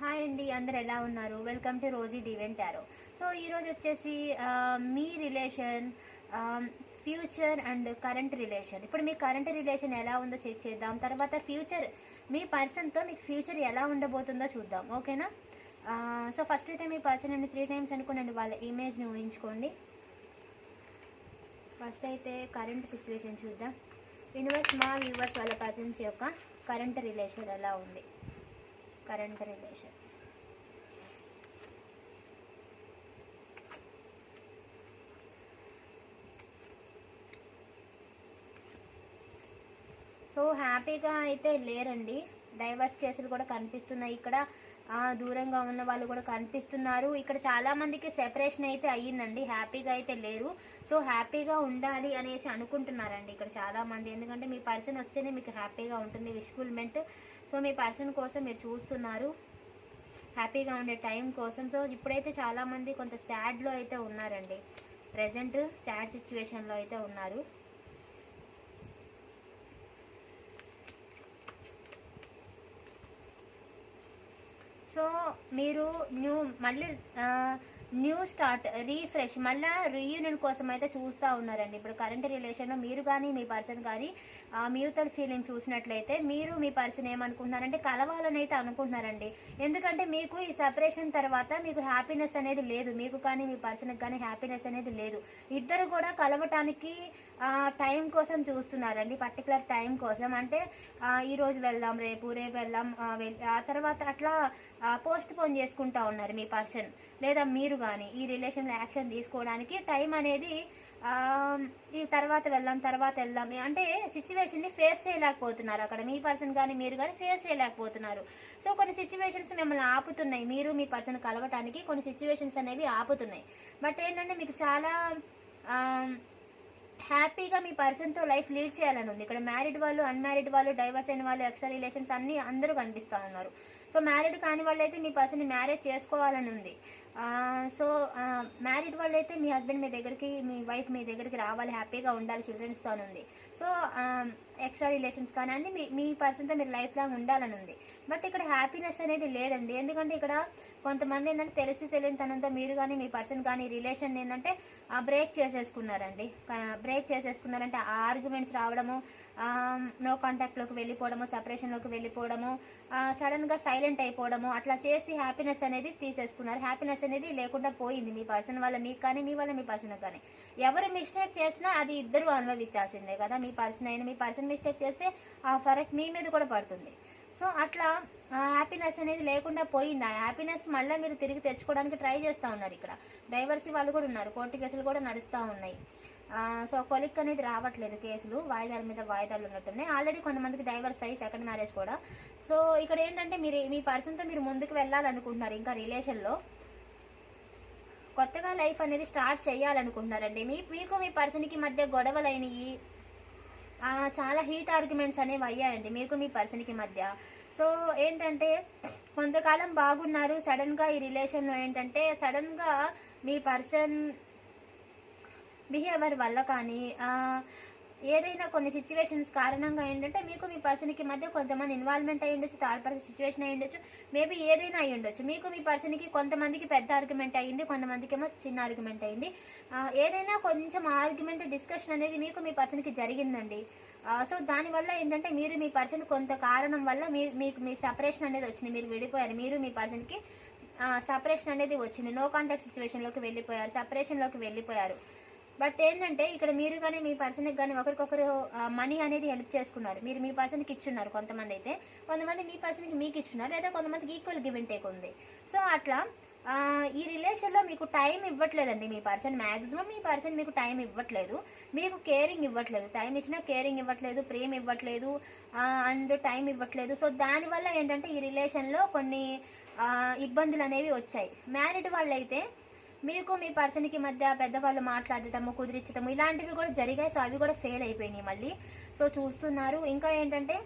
Hi అండి అందరు ఎలా ఉన్నారు? వెల్కమ్ టు రోజీ డివెంట్ ఆరో సో ఈరోజు వచ్చేసి మీ relation future and current relation ఇప్పుడు మీ కరెంట్ రిలేషన్ ఎలా ఉందో చెక్ చేద్దాం. తర్వాత ఫ్యూచర్ మీ పర్సన్తో మీకు ఫ్యూచర్ ఎలా ఉండబోతుందో చూద్దాం. ఓకేనా సో ఫస్ట్ అయితే మీ పర్సన్ అండి త్రీ టైమ్స్ అనుకోండి వాళ్ళ ఇమేజ్ని ఊహించుకోండి. ఫస్ట్ అయితే కరెంట్ సిచ్యువేషన్ చూద్దాం. యూనివర్స్ మా వ్యూవర్స్ వాళ్ళ పర్సన్స్ యొక్క కరెంట్ రిలేషన్ ఎలా ఉంది? కరెంట్ రిలేషన్ సో హ్యాపీగా అయితే లేరండి. డైవర్స్ కేసులు కూడా కనిపిస్తున్నాయి ఇక్కడ. దూరంగా ఉన్న వాళ్ళు కూడా కనిపిస్తున్నారు. ఇక్కడ చాలా మందికి సెపరేషన్ అయితే అయ్యిందండి. హ్యాపీగా అయితే లేరు. సో హ్యాపీగా ఉండాలి అనేసి అనుకుంటున్నారండి ఇక్కడ చాలా మంది ఎందుకంటే మీ పర్సన్ వస్తేనే మీకు హ్యాపీగా ఉంటుంది. విష్ఫుల్మెంట్ సో మీ పర్సన్ కోసం మీరు చూస్తున్నారు. హ్యాపీగా ఉండే టైం కోసం. సో ఇప్పుడైతే చాలామంది కొంత సాడ్లో అయితే ఉన్నారండి. ప్రజెంట్ సాడ్ సిచ్యువేషన్లో అయితే ఉన్నారు. సో మీరు న్యూ మళ్ళీ న్యూ స్టార్ట్ రీఫ్రెష్ మళ్ళీ రీయూనియన్ కోసం అయితే చూస్తూ ఉన్నారండి. ఇప్పుడు కరెంట్ రిలేషన్లో మీరు కానీ మీ పర్సన్ కానీ మ్యూచువల్ ఫీలింగ్ చూసినట్లయితే మీరు మీ పర్సన్ ఏమనుకుంటున్నారంటే కలవాలని అయితే అనుకుంటున్నారండి. ఎందుకంటే మీకు ఈ సెపరేషన్ తర్వాత మీకు హ్యాపీనెస్ అనేది లేదు. మీకు కానీ మీ పర్సన్కి కానీ హ్యాపీనెస్ అనేది లేదు. ఇద్దరు కూడా కలవటానికి టైం కోసం చూస్తున్నారండి పర్టికులర్ టైం కోసం. అంటే ఈరోజు వెళ్దాం రేపు రేపు వెళ్దాం ఆ, ఆ తర్వాత అట్లా పోస్ట్ పోన్ చేసుకుంటా ఉన్నారు మీ పర్సన్ లేదా మీరు కానీ ఈ రిలేషన్లో యాక్షన్ తీసుకోవడానికి టైం అనేది ఈ తర్వాత వెళ్దాం తర్వాత వెళ్దాం. అంటే సిచ్యువేషన్ని ఫేస్ చేయలేకపోతున్నారు అక్కడ. మీ పర్సన్ కానీ మీరు కానీ ఫేస్ చేయలేకపోతున్నారు. సో కొన్ని సిచ్యువేషన్స్ మిమ్మల్ని ఆపుతున్నాయి. మీరు మీ పర్సన్ కలవటానికి కొన్ని సిచ్యువేషన్స్ అనేవి ఆపుతున్నాయి. బట్ ఏంటంటే మీకు చాలా హ్యాపీగా మీ పర్సన్తో లైఫ్ లీడ్ చేయాలని ఉంది. ఇక్కడ మ్యారీడ్ వాళ్ళు అన్మ్యారీడ్ వాళ్ళు డైవర్స్ అయిన వాళ్ళు ఎక్స్ట్రా రిలేషన్స్ అన్నీ అందరూ కనిపిస్తూ ఉన్నారు. సో మ్యారీడ్ కాని వాళ్ళు అయితే మీ పర్సన్ని మ్యారేజ్ చేసుకోవాలని ఉంది. సో మ్యారీడ్ వాళ్ళు అయితే మీ హస్బెండ్ మీ దగ్గరికి మీ వైఫ్ మీ దగ్గరికి రావాలి హ్యాపీగా ఉండాలి చిల్డ్రన్స్తో ఉంది సో ఎక్స్ట్రా రిలేషన్స్ కానీ అన్ని మీ మీ పర్సన్తో మీరు లైఫ్ లాంగ్ ఉండాలని ఉంది బట్ ఇక్కడ హ్యాపీనెస్ అనేది లేదండి. ఎందుకంటే ఇక్కడ కొంతమంది ఏంటంటే తెలిసి తెలియని తనంతో మీరు కానీ మీ పర్సన్ కానీ రిలేషన్ ఏంటంటే బ్రేక్ చేసేసుకున్నారండి. బ్రేక్ చేసేసుకున్నారంటే ఆర్గ్యుమెంట్స్ రావడము నో కాంటాక్ట్లోకి వెళ్ళిపోవడము సెపరేషన్లోకి వెళ్ళిపోవడము సడన్గా సైలెంట్ అయిపోవడము అట్లా చేసి హ్యాపీనెస్ అనేది తీసేసుకున్నారు. హ్యాపీనెస్ అనేది లేకుండా పోయింది మీ పర్సన్ వల్ల మీకు కానీ మీ వల్ల మీ పర్సన్ కానీ. ఎవరు మిస్టేక్ చేసినా అది ఇద్దరు అనుభవించాల్సిందే కదా. మీ పర్సన్ అయినా మీ పర్సన్ మిస్టేక్ చేస్తే ఆ ఫరక్ మీ మీద కూడా పడుతుంది. సో అట్లా హ్యాపీనెస్ అనేది లేకుండా పోయింది? ఆ హ్యాపీనెస్ మళ్ళీ మీరు తిరిగి తెచ్చుకోవడానికి ట్రై చేస్తూ ఉన్నారు ఇక్కడ. డైవర్సీ వాళ్ళు కూడా ఉన్నారు. కోర్టు కేసులు కూడా నడుస్తూ ఉన్నాయి. సో కొలిక్ అనేది రావట్లేదు కేసులు వాయిదాల మీద వాయిదాలు ఉన్నట్టున్నాయి. ఆల్రెడీ కొంతమందికి డైవర్స్ అయ్యి సెకండ్ మ్యారేజ్ కూడా. సో ఇక్కడ ఏంటంటే మీరు మీ పర్సన్తో మీరు ముందుకు వెళ్ళాలనుకుంటున్నారు ఇంకా రిలేషన్లో కొత్తగా లైఫ్ అనేది స్టార్ట్ చేయాలనుకుంటున్నారండి. మీ మీకు మీ పర్సన్కి మధ్య గొడవలైనవి చాలా హీట్ ఆర్గ్యుమెంట్స్ అనేవి అయ్యాయండి మీకు మీ పర్సన్కి మధ్య. సో ఏంటంటే కొంతకాలం బాగున్నారు సడన్గా ఈ రిలేషన్లో ఏంటంటే సడన్గా మీ పర్సన్ బిహేవియర్ వల్ల కానీ ఏదైనా కొన్ని సిచ్యువేషన్స్ కారణంగా ఏంటంటే మీకు మీ పర్సన్కి మధ్య కొంతమంది ఇన్వాల్వ్మెంట్ అయ్యి ఉండొచ్చు థర్డ్ పర్సన్ సిచ్యువేషన్ అయి ఉండొచ్చు మేబీ ఏదైనా అయ్యి ఉండొచ్చు మీకు మీ పర్సన్కి కొంతమందికి పెద్ద ఆర్గ్యుమెంట్ అయ్యింది కొంతమందికి ఏమో చిన్న ఆర్గ్యుమెంట్ అయింది ఏదైనా కొంచెం ఆర్గ్యుమెంట్ డిస్కషన్ అనేది మీకు మీ పర్సన్కి జరిగిందండి. సో దానివల్ల ఏంటంటే మీరు మీ పర్సన్ కొంత కారణం వల్ల మీ మీకు మీ సపరేషన్ అనేది వచ్చింది మీరు విడిపోయారు. మీరు మీ పర్సన్కి సపరేషన్ అనేది వచ్చింది. నో కాంటాక్ట్ సిచ్యువేషన్లోకి వెళ్ళిపోయారు సెపరేషన్లోకి వెళ్ళిపోయారు. బట్ ఏంటంటే ఇక్కడ మీరు కానీ మీ పర్సన్కి కానీ ఒకరికొకరు మనీ అనేది హెల్ప్ చేసుకున్నారు. మీరు మీ పర్సన్కి ఇచ్చున్నారు కొంతమంది అయితే. కొంతమంది మీ పర్సన్కి మీకు ఇచ్చున్నారు లేదా కొంతమందికి ఈక్వల్ గివ్ అండ్ టేక్ ఉంది. సో అట్లా ఈ రిలేషన్లో మీకు టైం ఇవ్వట్లేదండి మీ పర్సన్. మ్యాక్సిమం మీ పర్సన్ మీకు టైం ఇవ్వట్లేదు. మీకు కేరింగ్ ఇవ్వట్లేదు. టైం ఇచ్చినా కేరింగ్ ఇవ్వట్లేదు ప్రేమ ఇవ్వట్లేదు అండ్ టైం ఇవ్వట్లేదు. సో దానివల్ల ఏంటంటే ఈ రిలేషన్లో కొన్ని ఇబ్బందులు అనేవి వచ్చాయి. మ్యారీడ్ వాళ్ళైతే మీకు మీ పర్సన్కి మధ్య పెద్దవాళ్ళు మాట్లాడటము కుదిరించటము ఇలాంటివి కూడా జరిగాయి. సో అవి కూడా ఫెయిల్ అయిపోయినాయి మళ్ళీ. సో చూస్తున్నారు. ఇంకా ఏంటంటే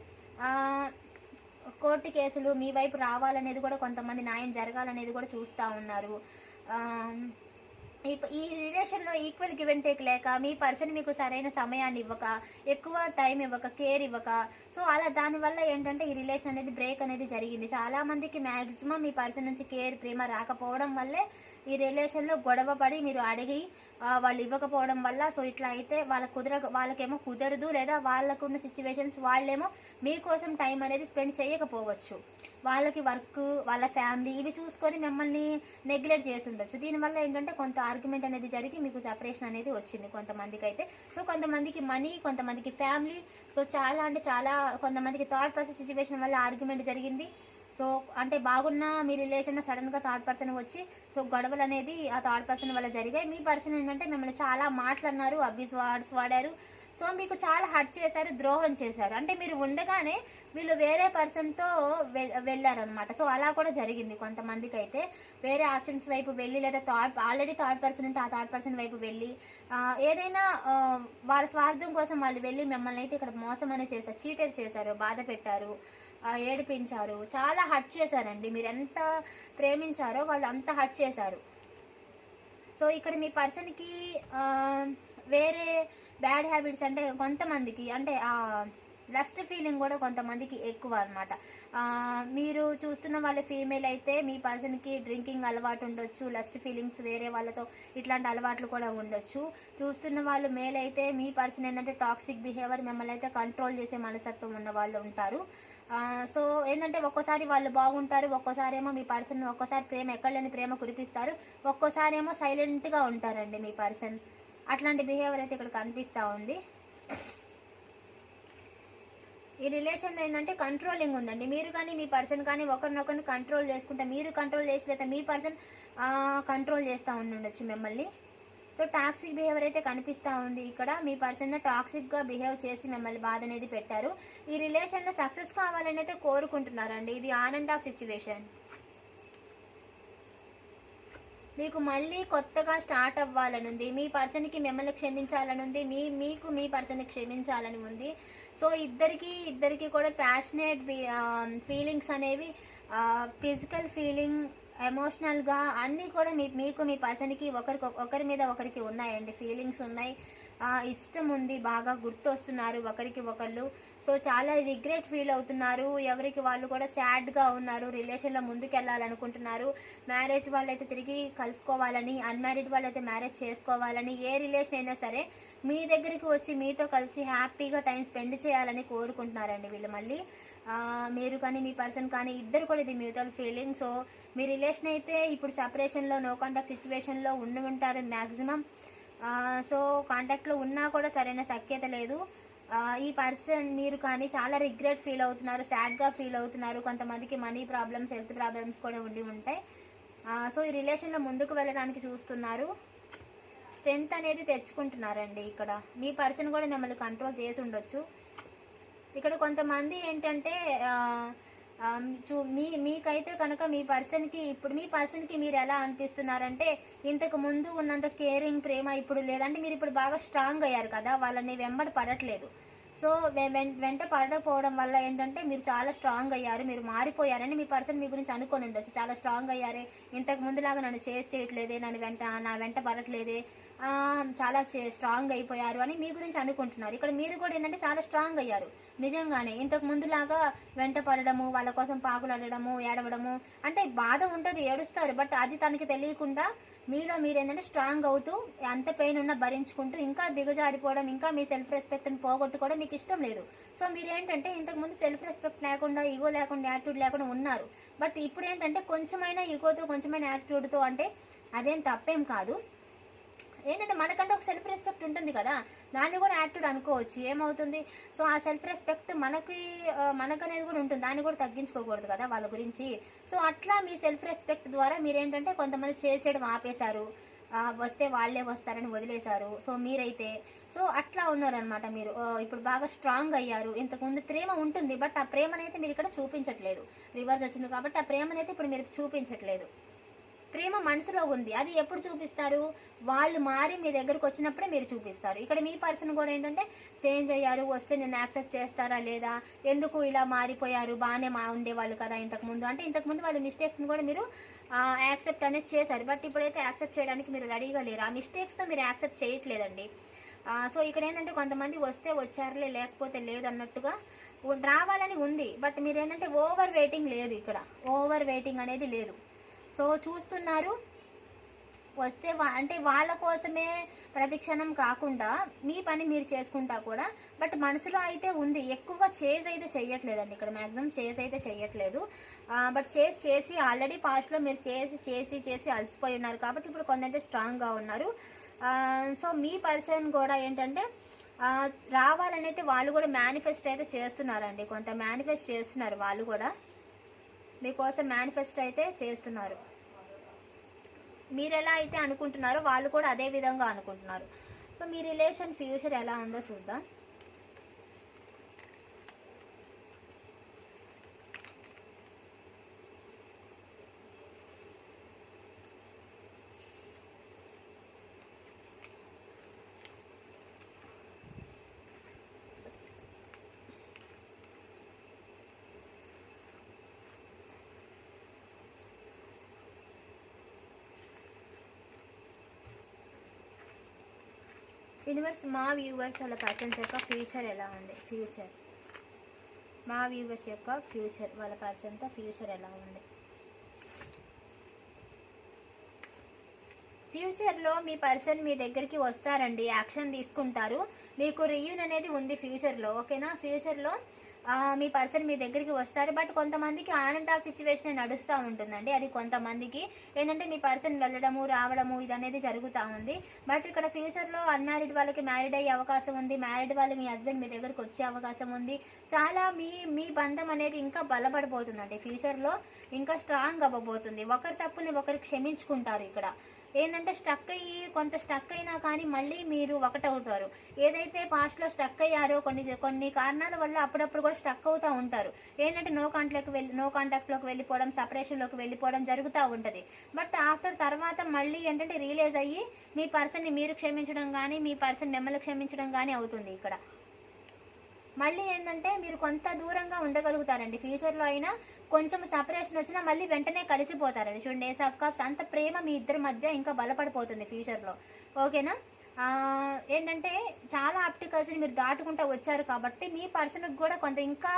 కోర్టు కేసులు మీ వైపు రావాలనేది కూడా కొంతమంది న్యాయం జరగాలనేది కూడా చూస్తూ ఉన్నారు. ఈ రిలేషన్లో ఈక్వల్ గివ్ అండ్ టేక్ లేక మీ పర్సన్ మీకు సరైన సమయాన్ని ఇవ్వక ఎక్కువ టైం ఇవ్వక కేర్ ఇవ్వక సో అలా దానివల్ల ఏంటంటే ఈ రిలేషన్ అనేది బ్రేక్ అనేది జరిగింది. చాలామందికి మ్యాక్సిమం మీ పర్సన్ నుంచి కేర్ ప్రేమ రాకపోవడం వల్లే ఈ రిలేషన్లో గొడవ పడి మీరు అడిగి వాళ్ళు ఇవ్వకపోవడం వల్ల సో ఇట్లా అయితే వాళ్ళకి కుదర వాళ్ళకేమో కుదరదు లేదా వాళ్ళకున్న సిచ్యువేషన్స్ వాళ్ళేమో మీకోసం టైం అనేది స్పెండ్ చేయకపోవచ్చు. వాళ్ళకి వర్క్ వాళ్ళ ఫ్యామిలీ ఇవి చూసుకొని మిమ్మల్ని నెగ్లెక్ట్ చేసి ఉండొచ్చు దీనివల్ల ఏంటంటే కొంత ఆర్గ్యుమెంట్ అనేది జరిగి మీకు సెపరేషన్ అనేది వచ్చింది కొంతమందికి అయితే సో కొంతమందికి మనీ కొంతమందికి ఫ్యామిలీ సో చాలా అంటే చాలా కొంతమందికి థర్డ్ ప్రాసెస్ సిచ్యువేషన్ వల్ల ఆర్గ్యుమెంట్ జరిగింది. సో అంటే బాగున్న మీ రిలేషన్లో సడన్గా థర్డ్ పర్సన్ వచ్చి సో గొడవలు అనేది ఆ థర్డ్ పర్సన్ వల్ల జరిగాయి. మీ పర్సన్ ఏంటంటే మిమ్మల్ని చాలా మాట్లాడినారు అబ్యూస్ వార్డ్స్ వాడారు. సో మీకు చాలా హర్ట్ చేశారు ద్రోహం చేశారు. అంటే మీరు ఉండగానే వీళ్ళు వేరే పర్సన్తో వెళ్ళారనమాట సో అలా కూడా జరిగింది కొంతమందికి అయితే. వేరే ఆప్షన్స్ వైపు వెళ్ళి లేదా థర్డ్ ఆల్రెడీ థర్డ్ పర్సన్ ఉంటే ఆ థర్డ్ పర్సన్ వైపు వెళ్ళి ఏదైనా వాళ్ళ స్వార్థం కోసం వాళ్ళు వెళ్ళి మిమ్మల్ని అయితే ఇక్కడ మోసం అనేది చేశారు చీటర్ చేశారు బాధ పెట్టారు. ఏడిపించారు. చాలా హర్ట్ చేశారండి. మీరు ఎంత ప్రేమించారో వాళ్ళు అంత హర్ట్ చేశారు. సో ఇక్కడ మీ పర్సన్కి వేరే బ్యాడ్ హ్యాబిట్స్ అంటే కొంతమందికి అంటే లస్ట్ ఫీలింగ్ కూడా కొంతమందికి ఎక్కువ అనమాట మీరు చూస్తున్న వాళ్ళ ఫీమేల్ అయితే మీ పర్సన్కి డ్రింకింగ్ అలవాటు ఉండొచ్చు లస్ట్ ఫీలింగ్స్ వేరే వాళ్ళతో ఇట్లాంటి అలవాట్లు కూడా ఉండొచ్చు. చూస్తున్న వాళ్ళు మేల్ అయితే మీ పర్సన్ ఏంటంటే టాక్సిక్ బిహేవియర్ మిమ్మల్ని అయితే కంట్రోల్ చేసే మనస్తత్వం ఉన్న వాళ్ళు ఉంటారు. సో ఏంటంటే ఒక్కోసారి వాళ్ళు బాగుంటారు ఒక్కోసారి ఏమో మీ పర్సన్ ఒక్కోసారి ప్రేమ ఎక్కడ లేని ప్రేమ కురిపిస్తారు ఒక్కోసారి ఏమో సైలెంట్గా ఉంటారండి మీ పర్సన్. అట్లాంటి బిహేవియర్ అయితే ఇక్కడ కనిపిస్తూ ఉంది. ఈ రిలేషన్ ఏంటంటే కంట్రోలింగ్ ఉందండి. మీరు కానీ మీ పర్సన్ కానీ ఒకరినొకరిని కంట్రోల్ చేసుకుంటే మీరు కంట్రోల్ చేసి లేదా మీ పర్సన్ కంట్రోల్ చేస్తూ ఉండొచ్చు మిమ్మల్ని. సో టాక్సిక్ బిహేవియర్ అయితే కనిపిస్తూ ఉంది ఇక్కడ. మీ పర్సన్ టాక్సిక్గా బిహేవ్ చేసి మిమ్మల్ని బాధ అనేది పెట్టారు. ఈ రిలేషన్లో సక్సెస్ కావాలని అయితే కోరుకుంటున్నారండి. ఇది ఆన్ అండ్ ఆఫ్ సిచ్యువేషన్. మీకు మళ్ళీ కొత్తగా స్టార్ట్ అవ్వాలని ఉంది. మీ పర్సన్కి మిమ్మల్ని క్షమించాలని ఉంది. మీ మీకు మీ పర్సన్ని క్షమించాలని ఉంది. సో ఇద్దరికి ఇద్దరికి కూడా ప్యాషనేట్ ఫీలింగ్స్ అనేవి ఫిజికల్ ఫీలింగ్ ఎమోషనల్గా అన్నీ కూడా మీ మీకు మీ పర్సన్కి ఒకరికి ఒకరి మీద ఒకరికి ఉన్నాయండి. ఫీలింగ్స్ ఉన్నాయి. ఆ, ఇష్టం ఉంది బాగా గుర్తొస్తున్నారు ఒకరికి ఒకళ్ళు. సో చాలా రిగ్రెట్ ఫీల్ అవుతున్నారు. ఎవరికి వాళ్ళు కూడా సాడ్గా ఉన్నారు రిలేషన్లో ముందుకెళ్ళాలనుకుంటున్నారు. మ్యారేజ్ వాళ్ళైతే తిరిగి కలుసుకోవాలని అన్మ్యారీడ్ వాళ్ళైతే మ్యారేజ్ చేసుకోవాలని ఏ రిలేషన్ అయినా సరే మీ దగ్గరికి వచ్చి మీతో కలిసి హ్యాపీగా టైం స్పెండ్ చేయాలని కోరుకుంటున్నారండి వీళ్ళు మళ్ళీ. మీరు కానీ మీ పర్సన్ కానీ ఇద్దరు కూడా ఇది మ్యూచువల్ ఫీలింగ్. సో మీ రిలేషన్ అయితే ఇప్పుడు సపరేషన్లో నో కాంటాక్ట్ సిచ్యువేషన్లో ఉండి ఉంటారు మ్యాక్సిమం సో కాంటాక్ట్లో ఉన్నా కూడా సరైన సఖ్యత లేదు. ఈ పర్సన్ మీరు కానీ చాలా రిగ్రెట్ ఫీల్ అవుతున్నారు సాడ్గా ఫీల్ అవుతున్నారు. కొంతమందికి మనీ ప్రాబ్లమ్స్ హెల్త్ ప్రాబ్లమ్స్ కూడా ఉండి ఉంటాయి. సో ఈ రిలేషన్లో ముందుకు వెళ్ళడానికి చూస్తున్నారు. స్ట్రెంగ్త్ అనేది తెచ్చుకుంటున్నారండి ఇక్కడ. మీ పర్సన్ కూడా మిమ్మల్ని కంట్రోల్ చేసి ఉండొచ్చు. ఇక్కడ కొంతమంది ఏంటంటే చూ మీ మీకైతే కనుక మీ పర్సన్కి ఇప్పుడు మీ పర్సన్కి మీరు ఎలా అనిపిస్తున్నారంటే ఇంతకు ముందు ఉన్నంత కేరింగ్ ప్రేమ ఇప్పుడు లేదంటే మీరు ఇప్పుడు బాగా స్ట్రాంగ్ అయ్యారు కదా వాళ్ళని వెంబడి పడట్లేదు. సో వెంట పడకపోవడం వల్ల ఏంటంటే మీరు చాలా స్ట్రాంగ్ అయ్యారు మీరు మారిపోయారని మీ పర్సన్ మీ గురించి అనుకొని ఉండొచ్చు. చాలా స్ట్రాంగ్ అయ్యారే ఇంతకు ముందులాగా నన్ను చేసి చేయట్లేదే నన్ను వెంట నా వెంట పడట్లేదే చాలా స్ట్రాంగ్ అయిపోయారు అని మీ గురించి అనుకుంటున్నారు. ఇక్కడ మీరు కూడా ఏంటంటే చాలా స్ట్రాంగ్ అయ్యారు. నిజంగానే ఇంతకు ముందులాగా వెంట పడడము వాళ్ళ కోసం పాకులు అడడము ఏడవడము అంటే బాధ ఉంటుంది ఏడుస్తారు. బట్ అది తనకి తెలియకుండా మీలో మీరు ఏంటంటే స్ట్రాంగ్ అవుతూ ఎంత పెయిన్ ఉన్నా భరించుకుంటూ ఇంకా దిగజారిపోవడం ఇంకా మీ సెల్ఫ్ రెస్పెక్ట్ని పోగొట్టుకోవడం మీకు ఇష్టం లేదు. సో మీరు ఏంటంటే ఇంతకుముందు సెల్ఫ్ రెస్పెక్ట్ లేకుండా ఈగో లేకుండా యాటిట్యూడ్ లేకుండా ఉన్నారు. బట్ ఇప్పుడు ఏంటంటే కొంచెమైనా ఈగోతో కొంచెమైనా యాటిట్యూడ్తో అంటే అదేం తప్పేం కాదు. ఏంటంటే మనకంటే ఒక సెల్ఫ్ రెస్పెక్ట్ ఉంటుంది కదా. దాన్ని కూడా యాటిట్యూడ్ అనుకోవచ్చు. ఏమవుతుంది? సో ఆ సెల్ఫ్ రెస్పెక్ట్ మనకి మనకనేది కూడా ఉంటుంది. దాన్ని కూడా తగ్గించుకోకూడదు కదా వాళ్ళ గురించి. సో అట్లా మీ సెల్ఫ్ రెస్పెక్ట్ ద్వారా మీరేంటంటే కొంతమంది చేసేయడం ఆపేశారు. వస్తే వాళ్ళే వస్తారని వదిలేశారు. సో మీరైతే. సో అట్లా ఉన్నారనమాట మీరు. ఇప్పుడు బాగా స్ట్రాంగ్ అయ్యారు. ఇంతకుముందు ప్రేమ ఉంటుంది. బట్ ఆ ప్రేమనైతే మీరు ఇక్కడ చూపించట్లేదు. రివర్స్ వచ్చింది కాబట్టి ఆ ప్రేమనైతే ఇప్పుడు మీరు చూపించట్లేదు. ప్రేమ మనసులో ఉంది. అది ఎప్పుడు చూపిస్తారు? వాళ్ళు మారి మీ దగ్గరకు వచ్చినప్పుడే మీరు చూపిస్తారు. ఇక్కడ మీ పర్సన్ కూడా ఏంటంటే చేంజ్ అయ్యారు వస్తే నేను యాక్సెప్ట్ చేస్తారా లేదా? ఎందుకు ఇలా మారిపోయారు? బాగానే మా ఉండేవాళ్ళు కదా ఇంతకు ముందు. అంటే ఇంతకుముందు వాళ్ళ మిస్టేక్స్ని కూడా మీరు యాక్సెప్ట్ అనేది చేశారు. బట్ ఇప్పుడైతే యాక్సెప్ట్ చేయడానికి మీరు రెడీగా లేరు? ఆ మిస్టేక్స్తో మీరు యాక్సెప్ట్ చేయట్లేదండి. సో ఇక్కడ ఏంటంటే కొంతమంది వస్తే వచ్చారులే లేకపోతే లేదు అన్నట్టుగా రావాలని ఉంది. బట్ మీరు ఏంటంటే ఓవర్ వెయిటింగ్ లేదు ఇక్కడ. ఓవర్ వెయిటింగ్ అనేది లేదు. సో చూస్తున్నారు. వస్తే వా- అంటే వాళ్ళ కోసమే ప్రతిక్షణం కాకుండా మీ పని మీరు చేసుకుంటా కూడా. బట్ మనసులో అయితే ఉంది. ఎక్కువ చేజ్ అయితే చేయట్లేదండి ఇక్కడ మ్యాక్సిమం చేజ్ అయితే చేయట్లేదు బట్ చేసి చేసి ఆల్రెడీ పాస్ట్లో మీరు చేసి చేసి చేసి అలసిపోయి ఉన్నారు కాబట్టి ఇప్పుడు కొంత స్ట్రాంగ్గా ఉన్నారు. సో మీ పర్సన్ కూడా ఏంటంటే రావాలని అయితే వాళ్ళు కూడా మేనిఫెస్ట్ అయితే చేస్తున్నారండి. కొంత మేనిఫెస్ట్ చేస్తున్నారు వాళ్ళు కూడా. మీకోసం మేనిఫెస్ట్ అయితే చేస్తున్నారు. మీరు ఎలా అయితే అనుకుంటున్నారో వాళ్ళు కూడా అదే విధంగా అనుకుంటున్నారు. సో మీ రిలేషన్ ఫ్యూచర్ ఎలా ఉందో చూద్దాం. యూనివర్స్ మా వ్యూవర్స్ వాళ్ళ పర్సన్స్ యొక్క ఫ్యూచర్ ఎలా ఉంది? ఫ్యూచర్ మా వ్యూవర్స్ యొక్క ఫ్యూచర్ వాళ్ళ పర్సన్తో ఫ్యూచర్ ఎలా ఉంది? ఫ్యూచర్లో మీ పర్సన్ మీ దగ్గరికి వస్తారండి యాక్షన్ తీసుకుంటారు. మీకు రియూన్ అనేది ఉంది ఫ్యూచర్లో ఓకేనా ఫ్యూచర్లో మీ పర్సన్ మీ దగ్గరికి వస్తారు. బట్ కొంతమందికి ఆన్ అండ్ ఆఫ్ సిచ్యువేషన్ నడుస్తూ ఉంటుందండి. అది కొంతమందికి. ఏంటంటే మీ పర్సన్ వెళ్ళడము రావడము ఇది అనేది జరుగుతూ ఉంది. బట్ ఇక్కడ ఫ్యూచర్లో అన్మ్యారీడ్ వాళ్ళకి మ్యారీడ్ అయ్యే అవకాశం ఉంది. మ్యారీడ్ వాళ్ళు మీ హస్బెండ్ మీ దగ్గరకు వచ్చే అవకాశం ఉంది. చాలా మీ మీ బంధం అనేది ఇంకా బలపడబోతుందండి. ఫ్యూచర్లో ఇంకా స్ట్రాంగ్ అవ్వబోతుంది. ఒకరి తప్పుని ఒకరు క్షమించుకుంటారు ఇక్కడ. ఏంటంటే స్టక్ అయ్యి కొంత స్టక్ అయినా కానీ మళ్ళీ మీరు ఒకటవుతారు. ఏదైతే పాస్ట్లో స్టక్ అయ్యారో కొన్ని కొన్ని కారణాల వల్ల అప్పుడప్పుడు కూడా స్టక్ అవుతూ ఉంటారు. ఏంటంటే నో కాంటాక్ట్లోకి వెళ్ళి నో కాంటాక్ట్లోకి వెళ్ళిపోవడం సపరేషన్లోకి వెళ్ళిపోవడం జరుగుతూ ఉంటుంది. బట్ ఆఫ్టర్ తర్వాత మళ్ళీ ఏంటంటే రియలైజ్ అయ్యి మీ పర్సన్ని మీరు క్షమించడం కానీ మీ పర్సన్ మిమ్మల్ని క్షమించడం కానీ అవుతుంది ఇక్కడ. మళ్ళీ ఏంటంటే మీరు కొంత దూరంగా ఉండగలుగుతారండి. ఫ్యూచర్లో అయినా కొంచెం సపరేషన్ వచ్చినా మళ్ళీ వెంటనే కలిసిపోతారండి. చూడండి ఏస్ ఆఫ్ కప్స్ అంత ప్రేమ మీ ఇద్దరి మధ్య ఇంకా బలపడిపోతుంది ఫ్యూచర్లో ఓకేనా ఏంటంటే చాలా ఆప్టికల్స్ని మీరు దాటుకుంటూ వచ్చారు కాబట్టి మీ పర్సన్కి కూడా కొంత ఇంకా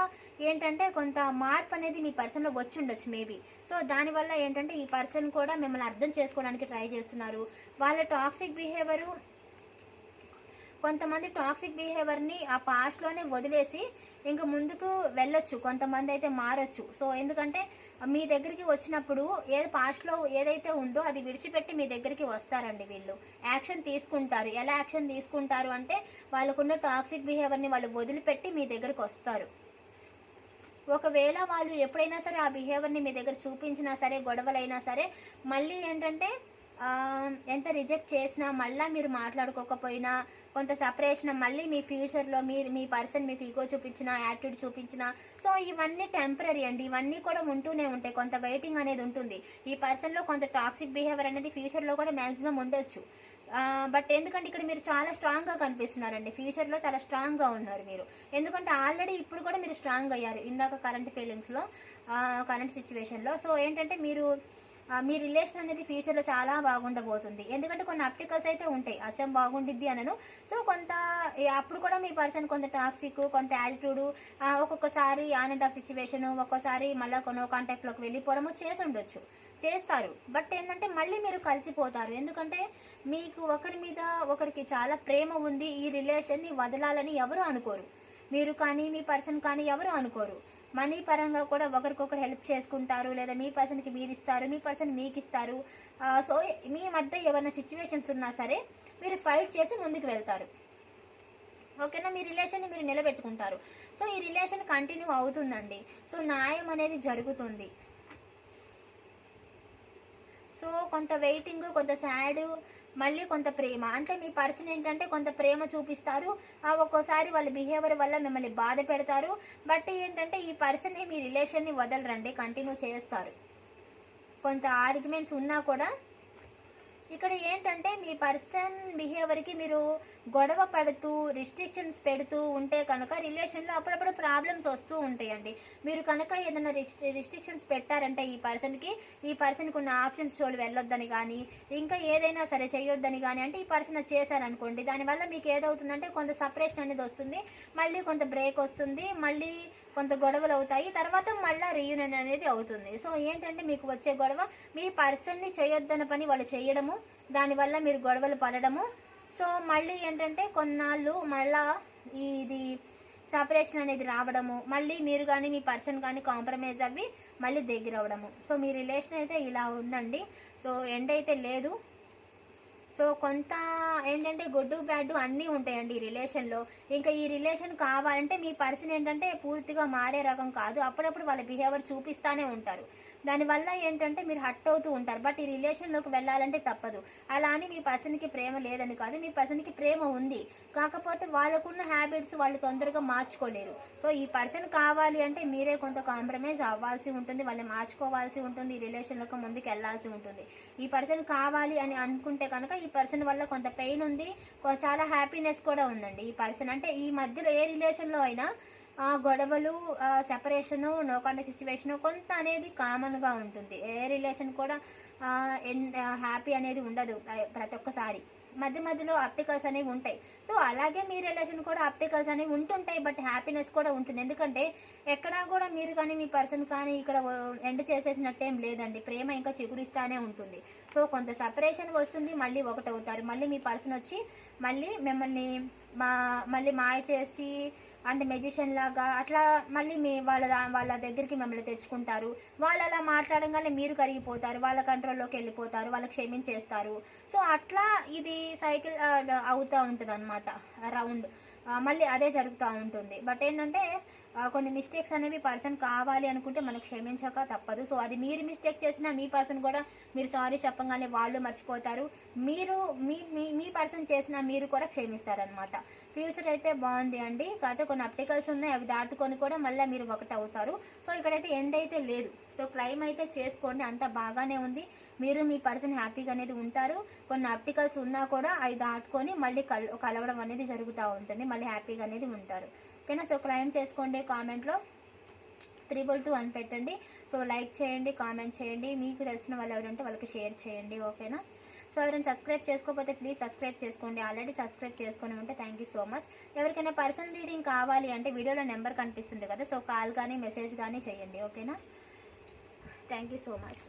ఏంటంటే కొంత మార్పు అనేది మీ పర్సన్లో వచ్చి ఉండొచ్చు మేబీ సో దానివల్ల ఏంటంటే ఈ పర్సన్ కూడా మిమ్మల్ని అర్థం చేసుకోవడానికి ట్రై చేస్తున్నారు. వాళ్ళ టాక్సిక్ బిహేవియరు కొంతమంది టాక్సిక్ బిహేవియర్ని ఆ పాస్ట్లోనే వదిలేసి ఇంకా ముందుకు వెళ్ళొచ్చు. కొంతమంది అయితే మారొచ్చు. సో ఎందుకంటే మీ దగ్గరికి వచ్చినప్పుడు ఏది పాస్ట్లో ఏదైతే ఉందో అది విడిచిపెట్టి మీ దగ్గరికి వస్తారండి వీళ్ళు. యాక్షన్ తీసుకుంటారు. ఎలా యాక్షన్ తీసుకుంటారు అంటే వాళ్ళకున్న టాక్సిక్ బిహేవియర్ని వాళ్ళు వదిలిపెట్టి మీ దగ్గరికి వస్తారు. ఒకవేళ వాళ్ళు ఎప్పుడైనా సరే ఆ బిహేవియర్ని మీ దగ్గర చూపించినా సరే గొడవలైనా సరే మళ్ళీ ఏంటంటే ఎంత రిజెక్ట్ చేసినా మళ్ళీ మీరు మాట్లాడుకోకపోయినా కొంత సపరేషన్ మళ్ళీ మీ ఫ్యూచర్లో మీరు మీ పర్సన్ మీకు ఈగో చూపించిన యాటిట్యూడ్ చూపించిన. సో ఇవన్నీ టెంపరీ అండి. ఇవన్నీ కూడా ఉంటూనే ఉంటాయి. కొంత వెయిటింగ్ అనేది ఉంటుంది. ఈ పర్సన్లో కొంత టాక్సిక్ బిహేవియర్ అనేది ఫ్యూచర్లో కూడా మ్యాక్సిమం ఉండొచ్చు. బట్ ఎందుకంటే ఇక్కడ మీరు చాలా స్ట్రాంగ్గా కనిపిస్తున్నారండి. ఫ్యూచర్లో చాలా స్ట్రాంగ్గా ఉన్నారు మీరు. ఎందుకంటే ఆల్రెడీ ఇప్పుడు కూడా మీరు స్ట్రాంగ్ అయ్యారు. ఇందాక కరెంట్ ఫీలింగ్స్లో కరెంట్ సిచ్యువేషన్లో సో ఏంటంటే మీరు మీ రిలేషన్ అనేది ఫ్యూచర్లో చాలా బాగుండబోతుంది. ఎందుకంటే కొన్ని అప్టికల్స్ అయితే ఉంటాయి. అచ్చం బాగుండిద్ది అనను. సో కొంత అప్పుడు కూడా మీ పర్సన్ కొంత టాక్సిక్ కొంత యాటిట్యూడ్ ఒక్కొక్కసారి ఆన్ అండ్ ఆఫ్ సిచ్యువేషన్ ఒక్కోసారి మళ్ళీ కొనో కాంటాక్ట్లోకి వెళ్ళిపోవడము చేసి ఉండొచ్చు చేస్తారు. బట్ ఏంటంటే మళ్ళీ మీరు కలిసిపోతారు. ఎందుకంటే మీకు ఒకరి మీద ఒకరికి చాలా ప్రేమ ఉంది. ఈ రిలేషన్ని వదలాలని ఎవరు అనుకోరు. మీరు కానీ మీ పర్సన్ కానీ ఎవరు అనుకోరు. మనీ పరంగా కూడా ఒకరికొకరు హెల్ప్ చేసుకుంటారు లేదా మీ పర్సన్కి మీరు ఇస్తారు మీ పర్సన్ మీకు ఇస్తారు సో మీ మధ్య ఏమైనా సిచ్యువేషన్స్ ఉన్నా సరే మీరు ఫైట్ చేసి ముందుకు వెళ్తారు. ఓకేనా? మీ రిలేషన్ని మీరు నిలబెట్టుకుంటారు. సో ఈ రిలేషన్ కంటిన్యూ అవుతుందండి. సో న్యాయం అనేది జరుగుతుంది. సో కొంత వెయిటింగ్ కొంత సాడ్ మళ్ళీ కొంత ప్రేమ. అంటే మీ పర్సన్ ఏంటంటే కొంత ప్రేమ చూపిస్తారు. ఆ ఒక్కోసారి వాళ్ళ బిహేవియర్ వల్ల మిమ్మల్ని బాధ పెడతారు. బట్ ఏంటంటే ఈ పర్సన్ మీ రిలేషన్ని వదలరండి కంటిన్యూ చేస్తారు. కొంత ఆర్గ్యుమెంట్స్ ఉన్నా కూడా ఇక్కడ ఏంటంటే మీ పర్సన్ బిహేవియర్కి మీరు గొడవ పడుతూ రిస్ట్రిక్షన్స్ పెడుతూ ఉంటే కనుక రిలేషన్లో అప్పుడప్పుడు ప్రాబ్లమ్స్ వస్తూ ఉంటాయండి. మీరు కనుక ఏదైనా రిస్ట్రిక్షన్స్ పెట్టారంటే ఈ పర్సన్కి ఈ పర్సన్కి ఉన్న ఆప్షన్స్ చోలు వెళ్ళొద్దని కానీ ఇంకా ఏదైనా సరే చేయొద్దని కానీ అంటే ఈ పర్సన్ చేశారనుకోండి. దానివల్ల మీకు ఏదవుతుందంటే కొంత సపరేషన్ అనేది వస్తుంది మళ్ళీ కొంత బ్రేక్ వస్తుంది మళ్ళీ కొంత గొడవలు అవుతాయి తర్వాత మళ్ళీ రీయూనియన్ అనేది అవుతుంది. సో ఏంటంటే మీకు వచ్చే గొడవ మీ పర్సన్ని చేయొద్దన్న పని వాళ్ళు చేయడము దానివల్ల మీరు గొడవలు పడడము సో మళ్ళీ ఏంటంటే కొన్నాళ్ళు మళ్ళా ఇది సపరేషన్ అనేది రావడము మళ్ళీ మీరు కానీ మీ పర్సన్ కానీ కాంప్రమైజ్ అవ్వి మళ్ళీ దగ్గర అవ్వడము. సో మీ రిలేషన్ అయితే ఇలా ఉందండి. సో ఎండ్ అయితే లేదు. సో కొంత ఏంటంటే గుడ్ బ్యాడ్ అన్నీ ఉంటాయండి ఈ రిలేషన్లో ఇంకా ఈ రిలేషన్ కావాలంటే మీ పర్సన్ ఏంటంటే పూర్తిగా మారే రకం కాదు. అప్పుడప్పుడు వాళ్ళ బిహేవియర్ చూపిస్తానే ఉంటారు. దానివల్ల ఏంటంటే మీరు హట్ అవుతూ ఉంటారు. బట్ ఈ రిలేషన్లోకి వెళ్ళాలంటే తప్పదు. అలా అని మీ పర్సన్కి ప్రేమ లేదని కాదు మీ పర్సన్కి ప్రేమ ఉంది. కాకపోతే వాళ్ళకున్న హ్యాబిట్స్ వాళ్ళు తొందరగా మార్చుకోలేరు. సో ఈ పర్సన్ కావాలి అంటే మీరే కొంత కాంప్రమైజ్ అవ్వాల్సి ఉంటుంది. వాళ్ళని మార్చుకోవాల్సి ఉంటుంది. ఈ రిలేషన్లోకి ముందుకు వెళ్ళాల్సి ఉంటుంది. ఈ పర్సన్ కావాలి అని అనుకుంటే కనుక ఈ పర్సన్ వల్ల కొంత పెయిన్ ఉంది. కొ- చాలా హ్యాపీనెస్ కూడా ఉందండి. ఈ పర్సన్ అంటే ఈ మధ్యలో ఏ రిలేషన్లో అయినా గొడవలు సెపరేషను నో కాంటాక్ట్ సిచ్యువేషను కొంత అనేది కామన్గా ఉంటుంది. ఏ రిలేషన్ కూడా హ్యాపీ అనేది ఉండదు ప్రతి ఒక్కసారి. మధ్య మధ్యలో అప్టికల్స్ అనేవి ఉంటాయి. సో అలాగే మీ రిలేషన్ కూడా అప్టికల్స్ అనేవి ఉంటుంటాయి బట్ హ్యాపీనెస్ కూడా ఉంటుంది. ఎందుకంటే ఎక్కడా కూడా మీరు కానీ మీ పర్సన్ కానీ ఇక్కడ ఎండ్ చేసేసినట్టేం లేదండి. ప్రేమ ఇంకా చిగురిస్తానే ఉంటుంది. సో కొంత సపరేషన్ వస్తుంది మళ్ళీ ఒకటవుతారు. మళ్ళీ మీ పర్సన్ వచ్చి మళ్ళీ మిమ్మల్ని మా మళ్ళీ మాయ చేసి అంటే మెజిషియన్ లాగా అట్లా మళ్ళీ మీ వాళ్ళ వాళ్ళ దగ్గరికి మిమ్మల్ని తెచ్చుకుంటారు. వాళ్ళు అలా మాట్లాడంగానే మీరు కరిగిపోతారు వాళ్ళ కంట్రోల్లోకి వెళ్ళిపోతారు వాళ్ళకి క్షమించేస్తారు. సో అట్లా ఇది సైకిల్ అవుతూ ఉంటుంది అనమాట రౌండ్ మళ్ళీ అదే జరుగుతూ ఉంటుంది. బట్ ఏంటంటే కొన్ని మిస్టేక్స్ అనేవి పర్సన్ కావాలి అనుకుంటే మనకు క్షమించక తప్పదు. సో అది మీరు మిస్టేక్ చేసినా మీ పర్సన్ కూడా మీరు సారీ చెప్పగానే వాళ్ళు మర్చిపోతారు. మీరు మీ మీ మీ పర్సన్ చేసినా మీరు కూడా క్షమిస్తారనమాట ఫ్యూచర్ అయితే బాగుంది అండి. కాకపోతే కొన్ని అప్టికల్స్ ఉన్నాయి అవి దాటుకొని కూడా మళ్ళీ మీరు ఒకటి అవుతారు. సో ఇక్కడైతే ఎండ్ అయితే లేదు. సో క్లైమ్ అయితే చేసుకోండి. అంత బాగానే ఉంది. మీరు మీ పర్సన్ హ్యాపీగా అనేది ఉంటారు. కొన్ని అప్టికల్స్ ఉన్నా కూడా అవి దాటుకొని మళ్ళీ కల్ కలవడం అనేది జరుగుతూ ఉంటుంది. మళ్ళీ హ్యాపీగా అనేది ఉంటారు. ఓకేనా? సో క్లైమ్ చేసుకోండి కామెంట్లో. త్రిబుల్ టూ అని పెట్టండి. సో లైక్ చేయండి కామెంట్ చేయండి. మీకు తెలిసిన వాళ్ళు ఎవరంటే వాళ్ళకి షేర్ చేయండి. ఓకేనా? సో ఎవరైనా సబ్స్క్రైబ్ చేసుకోకపోతే ప్లీజ్ సబ్స్క్రైబ్ చేసుకోండి. ఆల్రెడీ సబ్స్క్రైబ్ చేసుకుని ఉంటే థ్యాంక్ యూ సో మచ్ ఎవరికైనా పర్సనల్ రీడింగ్ కావాలి అంటే వీడియోలో నెంబర్ కనిపిస్తుంది కదా సో కాల్ కానీ మెసేజ్ కానీ చేయండి. ఓకేనా థ్యాంక్ యూ సో మచ్